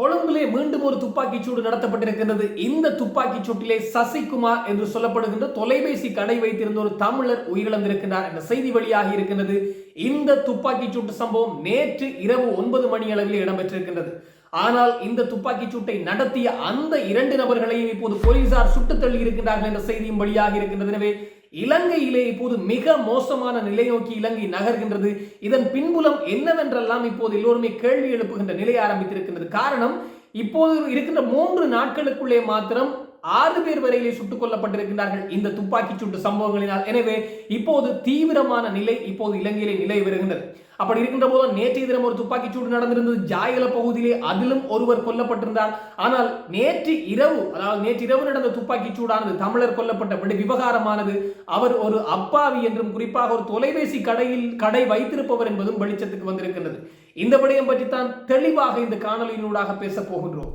கொழும்பிலே மீண்டும் ஒரு துப்பாக்கிச் சூடு நடத்தப்பட்டிருக்கின்றது. இந்த துப்பாக்கிச் சூட்டிலே சசிகுமார் என்று சொல்லப்படுகின்ற தொலைபேசி கடை வைத்திருந்த ஒரு தமிழர் உயிரிழந்திருக்கிறார் என்ற செய்தி வெளியாகி இருக்கின்றது. இந்த துப்பாக்கிச் சூட்டு சம்பவம் நேற்று இரவு ஒன்பது மணி அளவில் இடம்பெற்றிருக்கின்றது. ஆனால் இந்த துப்பாக்கிச் சூட்டை நடத்திய அந்த இரண்டு நபர்களையும் இப்போது போலீசார் சுட்டுத் தள்ளி இருக்கின்றார்கள் என்ற செய்தியும் வெளியாகி இருக்கின்றது. எனவே இலங்கையிலே இப்போது மிக மோசமான நிலை நோக்கி இலங்கை நகர்கின்றது. இதன் பின்புலம் என்னவென்றெல்லாம் இப்போது எல்லோருமே கேள்வி எழுப்புகின்ற நிலை ஆரம்பித்திருக்கின்றது. காரணம் இப்போது இருக்கின்ற மூன்று நாட்களுக்குள்ளே மாத்திரம் ஆறு பேர் வரையிலே சுட்டுக் கொல்லப்பட்டிருக்கிறார்கள் இந்த துப்பாக்கிச் சூட்டு சம்பவங்களினால். எனவே இப்போது தீவிரமான நிலை இப்போது இலங்கையிலே நிலை வருகின்றது அப்படி இருக்கின்ற போது நேற்றைய தினம் ஒரு துப்பாக்கிச் சூடு நடந்திருந்தது. ஜாயல பகுதியிலே அதிலும் ஒருவர் கொல்லப்பட்டிருந்தார். ஆனால் நேற்று இரவு அதாவது நேற்று இரவு நடந்த துப்பாக்கிச் சூடானது தமிழர் கொல்லப்பட்ட விட விவகாரமானது அவர் ஒரு அப்பாவி என்றும் குறிப்பாக ஒரு தொலைபேசி கடையில் கடை வைத்திருப்பவர் என்பதும் வெளிச்சத்துக்கு வந்திருக்கின்றது. இந்த விடயம் பற்றித்தான் தெளிவாக இந்த காணொலியினூடாக பேசப் போகின்றோம்.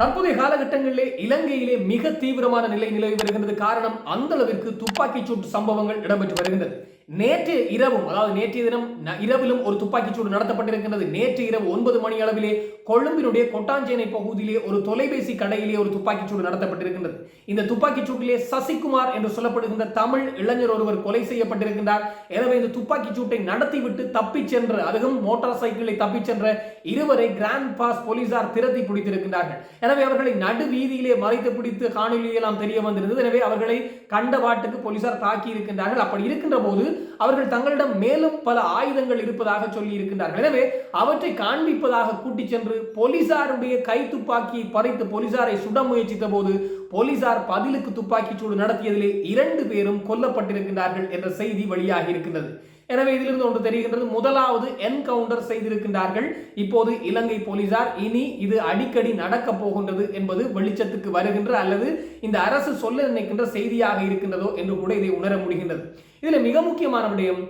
தற்போதைய காலகட்டங்களிலே இலங்கையிலே மிக தீவிரமான நிலை நிலவி வருகின்றது. காரணம் அந்த அளவிற்கு துப்பாக்கி சூட்டு சம்பவங்கள் இடம்பெற்று வருகின்றது. நேற்று இரவும் அதாவது நேற்றைய தினம் இரவிலும் ஒரு துப்பாக்கிச் சூடு நடத்தப்பட்டிருக்கின்றது. நேற்று இரவு ஒன்பது மணி அளவிலே கொழும்பினுடைய கொட்டாஞ்சேனை பகுதியிலே ஒரு தொலைபேசி கடையிலே ஒரு துப்பாக்கிச்சூடு நடத்தப்பட்டிருக்கின்றது. இந்த துப்பாக்கிச் சூட்டிலே சசிகுமார் என்று சொல்லப்படுகின்ற தமிழ் இளைஞர் ஒருவர் கொலை செய்யப்பட்டிருக்கின்றார். எனவே இந்த துப்பாக்கிச்சூட்டை நடத்திவிட்டு தப்பிச் சென்ற அதுவும் மோட்டார் சைக்கிளை தப்பிச் சென்ற இருவரை கிராண்ட் பாஸ் போலீசார் திரட்டி பிடித்திருக்கின்றார்கள். எனவே அவர்களை நடு வீதியிலே மறைத்து பிடித்து காணொலியெல்லாம் தெரிய வந்திருந்தது. எனவே அவர்களை கண்ட வாட்டுக்கு போலீசார் தாக்கி இருக்கின்றார்கள் அப்படி இருக்கின்ற போது அவர்கள் தங்களிடம் மேலும் பல ஆயுதங்கள் இருப்பதாக சொல்லி இருக்கின்றார்கள் எனவே அவற்றை காண்பிப்பதாக கூட்டிச் சென்று போலீசாருடைய கை துப்பாக்கியை பறித்து போலீசாரை சுட முயற்சித்த போது போலீசார் பதிலுக்கு துப்பாக்கிச் சூடு நடத்தியதிலே இரண்டு பேரும் கொல்லப்பட்டிருக்கின்றார்கள் என்ற செய்தி வெளியாகி இருக்கின்றது. எனவே இதிலிருந்து ஒன்று தெரிகின்றது. முதலாவது என்கவுண்டர் செய்திருக்கின்றார்கள். இப்போது இலங்கை போலீசார் இனி இது அடிக்கடி நடக்க போகின்றது என்பது வெளிச்சத்துக்கு வருகின்ற அல்லது இந்த அரசு சொல்ல நினைக்கின்ற செய்தியாக இருக்கின்றதோ என்று கூட இதை உணர முடிகின்றது. இதுல மிக முக்கியமான விடயம்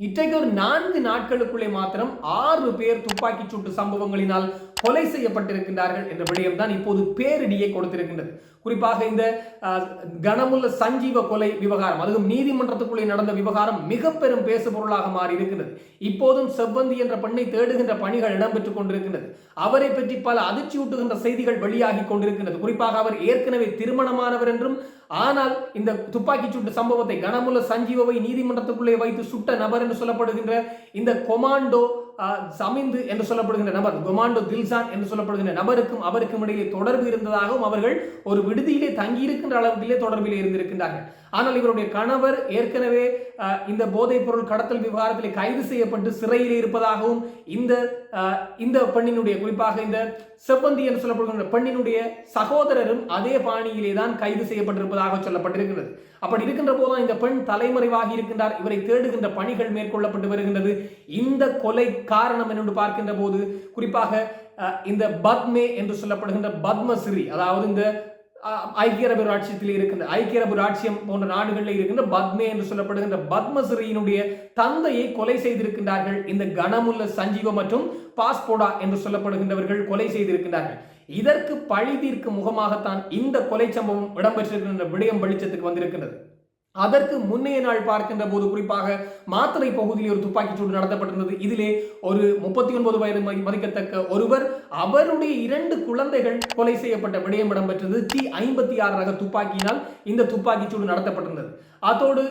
இன்றைக்கு ஒரு நான்கு நாட்களுக்குள்ளே மாத்திரம் ஆறு பேர் துப்பாக்கி சூட்டு சம்பவங்களினால் கொலை செய்யப்பட்டிருக்கின்றார்கள் என்ற விடயம் தான் இப்போது பேரிடியை கொடுத்திருக்கின்றது. குறிப்பாக இந்த கனமுள்ள சஞ்சீவ கொலை விவகாரம் அதுவும் நீதிமன்றத்துக்குள்ளே நடந்த விவகாரம் மிக பெரும் பேசு பொருளாக மாறி இருக்கின்றது இப்போதும் செவ்வந்தி என்ற பெண்ணை தேடுகின்ற பணிகள் இடம்பெற்றுக் கொண்டிருக்கின்றது. அவரை பற்றி பல அதிர்ச்சியூட்டுகின்ற செய்திகள் வெளியாகி கொண்டிருக்கின்றது. குறிப்பாக அவர் ஏற்கனவே திருமணமானவர் என்றும் ஆனால் இந்த துப்பாக்கிச் சூட்டு சம்பவத்தை கனமுள்ள சஞ்சீவவை நீதிமன்றத்துக்குள்ளே வைத்து சுட்ட நபர் என்று சொல்லப்படுகின்ற இந்த கொமாண்டோ சமிந்து என்று சொல்லப்படுகின்ற நபர் கொமாண்டோ தில்சான் என்று சொல்லப்படுகின்ற நபருக்கும் அவருக்கும் இடையே தொடர்பு இருந்ததாகவும் அவர்கள் ஒரு விடுதியிலே தங்கியிருக்கின்ற அளவிலே தொடர்பிலே இருந்திருக்கின்றார்கள். ஆனால் இவருடைய கணவர் ஏற்கனவே அஹ், இந்த போதைப் பொருள் கடத்தல் விவகாரத்தில் கைது செய்யப்பட்டு சிறையில் இருப்பதாகவும் இந்த இந்த பெண்ணினுடைய குறிப்பாக இந்த செவ்வந்தி என்று சொல்லப்படுகின்ற பெண்ணினுடைய சகோதரரும் அதே பாணியிலே தான் கைது செய்யப்பட்டிருப்பதாக சொல்லப்பட்டிருக்கிறது அப்படி இருக்கின்ற போதும் இந்த பெண் தலைமறைவாகி இருக்கின்றார். இவரை தேடுகின்ற பணிகள் மேற்கொள்ளப்பட்டு வருகின்றது. இந்த கொலை காரணம் என்று பார்க்கின்ற போது குறிப்பாக அஹ், இந்த பத்மே என்று சொல்லப்படுகின்ற பத்மஸ்ரீ அதாவது இந்த ஐக்கிய அரபு ராட்சியத்தில் இருக்கின்ற ஐக்கிய அரபு ராட்சியம் போன்ற நாடுகளில் இருக்கின்ற பத்மே என்று சொல்லப்படுகின்ற பத்மஸ்ரீயினுடைய தந்தையை கொலை செய்திருக்கின்றார்கள். இந்த கனமுள்ள சஞ்சீவ மற்றும் பாஸ்போடா என்று சொல்லப்படுகின்றவர்கள் கொலை செய்திருக்கின்றார்கள். இதற்கு பழி தீர்க்கும் முகமாகத்தான் இந்த கொலை சம்பவம் இடம்பெற்றிருக்கின்ற விடயம் வெளிச்சத்துக்கு வந்திருக்கின்றது. அதற்கு முன்னைய நாள் பார்க்கின்ற போது குறிப்பாக மாத்திரை பகுதியில் ஒரு துப்பாக்கிச் சூடு நடத்தப்பட்டிருந்தது. இதிலே ஒரு முப்பத்தி ஒன்பது வயது மதிக்கத்தக்க ஒருவர் அவருடைய இரண்டு குழந்தைகள் கொலை செய்யப்பட்ட விடயம் இடம்பெற்றது. டி ஐம்பத்தி ஆறு ரக துப்பாக்கியினால் இந்த துப்பாக்கிச் சூடு நடத்தப்பட்டிருந்தது. அதோடு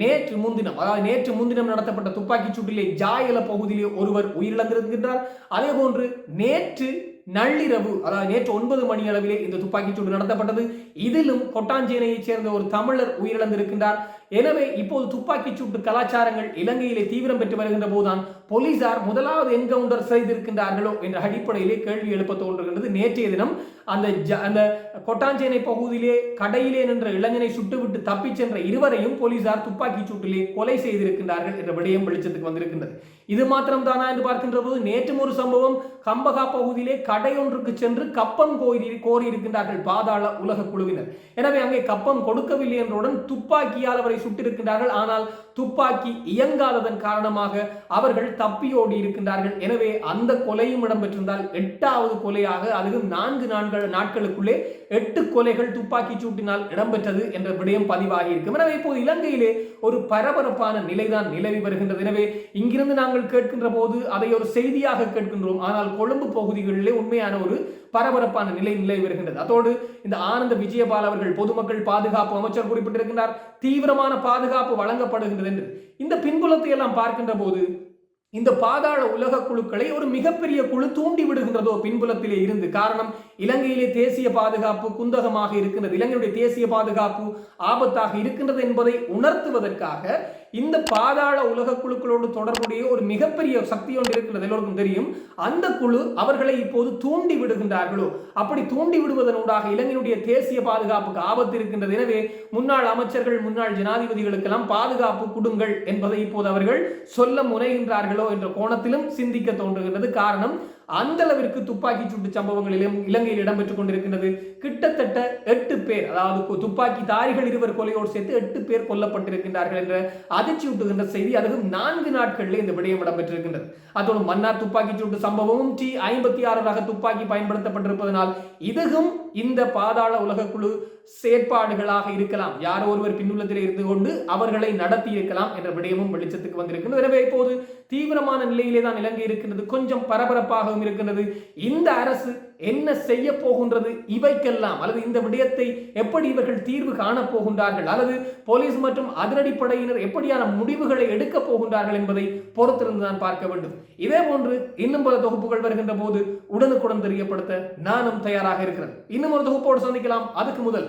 நேற்று முன்தினம் அதாவது நேற்று முன்தினம் நடத்தப்பட்ட துப்பாக்கிச் சூட்டிலே ஜாயல பகுதியிலே ஒருவர் உயிரிழந்திருக்கின்றார். அதே போன்று நேற்று நள்ளிரவு அதாவது நேற்று ஒன்பது மணி அளவிலே இந்த துப்பாக்கிச் சூடு நடத்தப்பட்டது. இதிலும் கொட்டாஞ்சேனையைச் சேர்ந்த ஒரு தமிழர் உயிரிழந்திருக்கின்றார். எனவே இப்போது துப்பாக்கிச் சூட்டு கலாச்சாரங்கள் இலங்கையிலே தீவிரம் பெற்று வருகின்ற போதுதான் போலீசார் முதலாவது என்கவுண்டர் செய்திருக்கின்றார்களோ என்ற அடிப்படையிலே கேள்வி எழுப்ப தோன்றுகின்றது. நேற்றைய தினம் அந்த ஜ- அந்த கொட்டாஞ்சேனை பகுதியிலே கடையிலே நின்ற இளைஞனை சுட்டுவிட்டு தப்பிச் சென்ற இருவரையும் போலீசார் துப்பாக்கி சூட்டிலே கொலை செய்திருக்கின்றார்கள் என்ற விடயம் வெளிச்சத்துக்கு வந்திருக்கின்றது. இது மாத்திரம் தானா என்று பார்க்கின்ற போது நேற்றும் ஒரு சம்பவம் கம்பகா பகுதியிலே கடையொன்றுக்கு சென்று கப்பம் கோரி கோரி இருக்கின்றார்கள் பாதாள உலக குழுவினர். எனவே அங்கே கப்பம் கொடுக்கவில்லை என்றவுடன் துப்பாக்கியால் அவரை சுட்டிருக்கின்றார்கள். ஆனால் துப்பாக்கி இயங்காததன் காரணமாக அவர்கள் தப்பியோடி இருக்கின்றார்கள். எனவே அந்த கொலையும் இடம்பெற்றிருந்தால் எட்டாவது கொலையாக அதுவும் நான்கு நான்கு நாட்களுக்குள்ளே எட்டு கொலைகள் துப்பாக்கி சூட்டினால் இடம்பெற்றது என்ற விடயம் பதிவாகி இருக்கும். எனவே இப்போது இலங்கையிலே ஒரு பரபரப்பான நிலைதான் நிலவி வருகின்றது. எனவே இங்கிருந்து நாங்கள் கேட்கின்ற போது அதை ஒரு செய்தியாக கேட்கின்றோம். ஆனால் கொழும்பு பகுதிகளிலே உண்மையான ஒரு பரபரப்பான நிலை நிலவி வருகின்றது. அதோடு இந்த ஆனந்த விஜயபால் அவர்கள் பொதுமக்கள் பாதுகாப்பு அமைச்சர் குறிப்பிட்டிருக்கின்றார். தீவிரமான பாதுகாப்பு வழங்கப்படுகின்றது என்று. இந்த பின்புலத்தை எல்லாம் பார்க்கின்ற போது இந்த பாதாள உலக குழுக்களை ஒரு மிகப்பெரிய குழு தூண்டி விடுகின்றதோ பின்புலத்திலே இருந்து. காரணம் இலங்கையிலே தேசிய பாதுகாப்பு குந்தகமாக இருக்கின்றது. இலங்கையுடைய தேசிய பாதுகாப்பு ஆபத்தாக இருக்கின்றது என்பதை உணர்த்துவதற்காக இந்த பாதாள உலக குழுக்களோடு தொடர்புடைய ஒரு மிகப்பெரிய சக்தி ஒன்று இருக்கின்றது. எல்லோருக்கும் தெரியும். அந்த குழு அவர்களை இப்போது தூண்டி விடுகின்றார்களோ? அப்படி தூண்டி விடுவதனூடாக இலங்கையினுடைய தேசிய பாதுகாப்புக்கு ஆபத்து இருக்கின்றது. எனவே முன்னாள் அமைச்சர்கள் முன்னாள் ஜனாதிபதிகளுக்கெல்லாம் பாதுகாப்பு கொடுங்கள் என்பதை இப்போது அவர்கள் சொல்ல முனைகின்றார்களோ என்ற கோணத்திலும் சிந்திக்க தோன்றுகின்றது. காரணம் அந்த அளவிற்கு துப்பாக்கி சூட்டு சம்பவங்களிலும் இலங்கையில் இடம்பெற்றுக் கொண்டிருக்கின்றது. கிட்டத்தட்ட எட்டு பேர் அதாவது துப்பாக்கி தாரிகள் இருவர் கொலையோடு சேர்த்து எட்டு பேர் கொல்லப்பட்டிருக்கின்றார்கள் என்ற அதிர்ச்சியூட்டுகின்ற செய்தி அதுவும் நான்கு நாட்களில் இந்த விடயம் இடம்பெற்றிருக்கின்றது. அதோடு மன்னார் துப்பாக்கி சூட்டு சம்பவமும் டி ஐம்பத்தி ஆறு ரக துப்பாக்கி பயன்படுத்தப்பட்டிருப்பதனால் இதுவும் இந்த பாதாள உலகக்குழு செயற்பாடுகளாக இருக்கலாம். யாரோ ஒருவர் பின்னுள்ளத்தில் இருந்து கொண்டு அவர்களை நடத்தி இருக்கலாம் என்ற விடயமும் வெளிச்சத்துக்கு வந்திருக்கின்றது. எனவே இப்போது தீவிரமான நிலையிலே தான் இலங்கை இருக்கின்றது. கொஞ்சம் பரபரப்பாகவும் இருக்கின்றது. இந்த அரசு என்ன செய்ய போகின்றது? இவைக்கெல்லாம் அல்லது இந்த விடயத்தை எப்படி இவர்கள் தீர்வு காணப் போகின்றார்கள்? அல்லது போலீஸ் மற்றும் அதிரடிப்படையினர் எப்படியான முடிவுகளை எடுக்க போகின்றார்கள் என்பதை பொறுத்திருந்து தான் பார்க்க வேண்டும். இதே போன்று இன்னும் பல தொகுப்புகள் வருகின்ற போது உடனுக்குடன் தெரியப்படுத்த நானும் தயாராக இருக்கிறேன். இன்னும் ஒரு தொகுப்போடு சந்திக்கலாம். அதுக்கு முதல்